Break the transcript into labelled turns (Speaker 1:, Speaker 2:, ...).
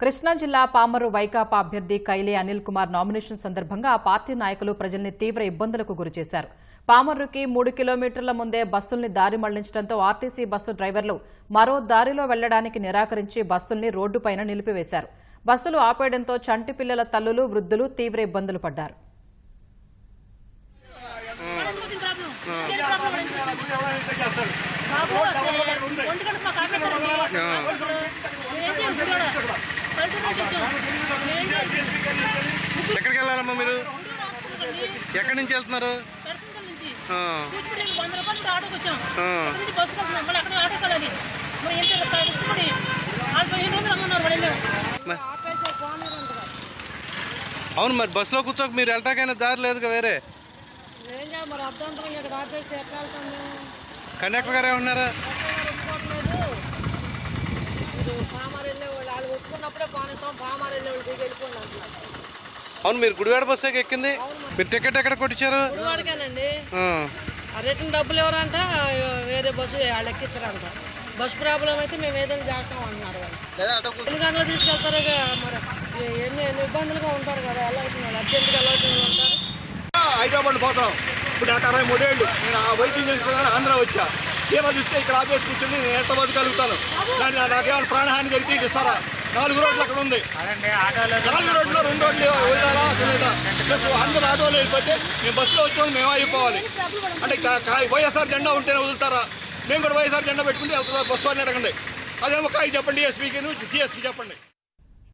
Speaker 1: కృష్ణా జిల్లా పామరు వైకాపా అభ్యర్థి కైలే అనిల్ కుమార్ నామినేషన్ సందర్భంగా ఆ పార్టీ నాయకులు ప్రజల్ని తీవ్ర ఇబ్బందులకు గురిచేశారు. పామర్రుకి మూడు కిలోమీటర్ల ముందే బస్సుల్ని దారి మళ్ళించడంతో ఆర్టీసీ బస్సు డ్రైవర్లు మరో దారిలో వెళ్ళడానికి నిరాకరించి బస్సుల్ని రోడ్డుపైన నిలిపివేశారు. బస్సులు ఆపేయడంతో చంటి పిల్లల తల్లులు వృద్ధులు తీవ్ర ఇబ్బందులు పడ్డారు.
Speaker 2: ఎక్కడికి వెళ్ళాలమ్మా మీరు? ఎక్కడి నుంచి వెళ్తున్నారు? అవును మరి బస్సులో కూర్చోక మీరు వెళ్ళటాకైనా దారి లేదుగా వేరే. కండక్టర్ గారు ఏమన్నారా
Speaker 3: ఇది పామారు వెళ్ళే వాళ్ళు వాళ్ళు ఒప్పుకున్నప్పుడే పానిస్తాం పామారు వెళ్ళే వాళ్ళు దిగి వెళ్ళిపోండి అంటున్నారు
Speaker 2: అవును మీరు గుడివాడ బస్సు ఎక్కింది? మీరు. టికెట్ ఎక్కడ కొట్టించారు?
Speaker 3: రిటర్న్ డబ్బులు ఎవరంట? వేరే బస్సు వాళ్ళు ఎక్కించరంట. బస్ ప్రాబ్లం అయితే మేము ఏదైనా చేస్తాం ఎన్ని గంటలు తీసుకెళ్తారు మరి? ఎన్ని ఎన్ని ఇబ్బందులుగా ఉంటారు కదా వెళ్ళాల్సిన వాళ్ళు అర్జెంట్గా వెళ్ళాల్సిన వాళ్ళు ఉంటారు
Speaker 4: హైదరాబాద్ పోతాం. ఇప్పుడు నాకు అరవై మూడేళ్ళు. నేను ఆ వైద్యం చేసుకున్నాను ఆంధ్ర వచ్చా. తీరా చూస్తే ఇక్కడ ఆపేసి కూర్చుని నేను ఎంత బతకగలుగుతాను? దాన్ని నాకేమైనా ప్రాణహాని జరిగితే ఇటు ఇస్తారా? నాలుగు రోడ్లు అక్కడ ఉంది. నాలుగు రోడ్లు రెండు రోడ్లు వదిలేరా తెలియదా అందరు ఆటోలో వెళ్ళిపోతే మేము బస్సులో వచ్చి మేము అయిపోవాలి అంటే వైఎస్ఆర్ జెండా ఉంటేనే వదులుతారా? మేము కూడా వైఎస్ఆర్ జెండా పెట్టుకుంటే బస్సు అని అడగండి. అదేమో కాయ చెప్పండి ఎస్పీకి సిఎస్కి చెప్పండి.